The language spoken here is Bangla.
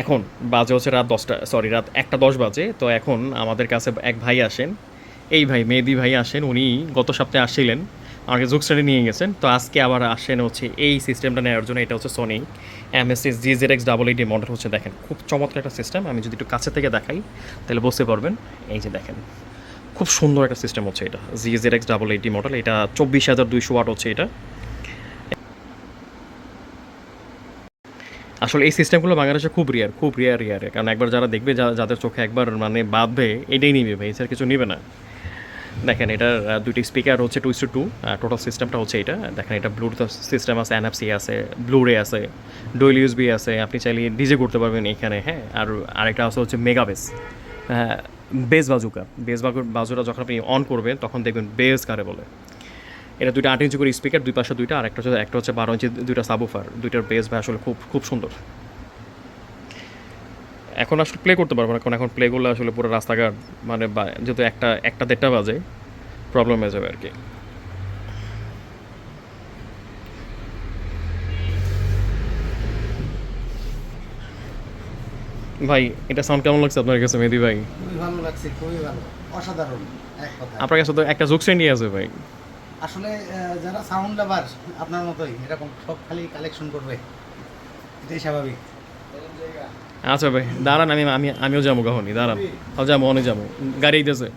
এখন বাজে হচ্ছে রাত দশটা সরি রাত একটা দশ বাজে। তো এখন আমাদের কাছে এক ভাই আসেন। এই ভাই, মেহেদি ভাই আসেন। উনি গত সপ্তাহে আসছিলেন, আমাকে জুক স্টাডি নিয়ে গেছেন। তো আজকে আবার আসেন হচ্ছে এই সিস্টেমটা নেওয়ার জন্য। এটা হচ্ছে Sony MSS G Z X double eighty model হচ্ছে দেখেন। খুব চমৎকার একটা সিস্টেম আমি যদি একটু কাছে থেকে দেখাই, তাহলে বুঝতে পারবেন। এই যে দেখেন, খুব সুন্দর একটা সিস্টেম হচ্ছে এটা। G Z X double eighty model এটা চব্বিশ হাজার দুইশো ওয়াট হচ্ছে এটা। আসলে এই সিস্টেমগুলো বাংলাদেশে খুব রিয়ার খুব রিয়ার রিয়ার কারণ একবার যারা দেখবে যাদের চোখে একবার মানে বাঁধবে, এটাই নিবে ভাই স্যার কিছু নিবে না। দেখেন, এটার দুটি স্পিকার হচ্ছে টু ইস টু টোটাল সিস্টেমটা হচ্ছে এটা। দেখেন, এটা ব্লুটুথ সিস্টেম আছে এনএফসি আছে ব্লুরে আছে ডোয়েল ইউএসবি আছে। আপনি চাইলে ডিজে করতে পারবেন এখানে হ্যাঁ। আর আরেকটা আছে, হচ্ছে mega base base bazooka base বাজুটা যখন আপনি অন করবেন, তখন দেখবেন বেস কারে বলে। এটা দুইটা আট ইঞ্চি করে স্পিকার দুই পাশে দুইটা আর একটা হচ্ছে একটা হচ্ছে বারো ইঞ্চি দুইটা সাবুফার দুইটার বেস ভাই আসলে খুব খুব সুন্দর। এখন আসলে প্লে করতে পারব না কারণ এখন প্লে করলে আসলে পুরো রাস্তাঘাট মানে যেহেতু একটা একটা দেড়টা বাজে প্রবলেম হয়ে যাবে আর কি। ভাই এটা সাউন্ড কেমন লাগছে আপনার কাছে মেহেদি ভাই? খুবই ভালো লাগছে খুবই ভালো। অসাধারণ এক কথা আপনার কাছে তো একটা জোক নিয়ে আছে ভাই। আসলে যারা সাউন্ড লাভার আপনার মতোই এরকম সব খালি কালেকশন করবে। এটাই স্বাভাবিক। আচ্ছা ভাই দাঁড়ান আমি আমি আমিও যাব কখনই দাঁড়ান। যাব অনেক যাব। গাড়ি দিতেছে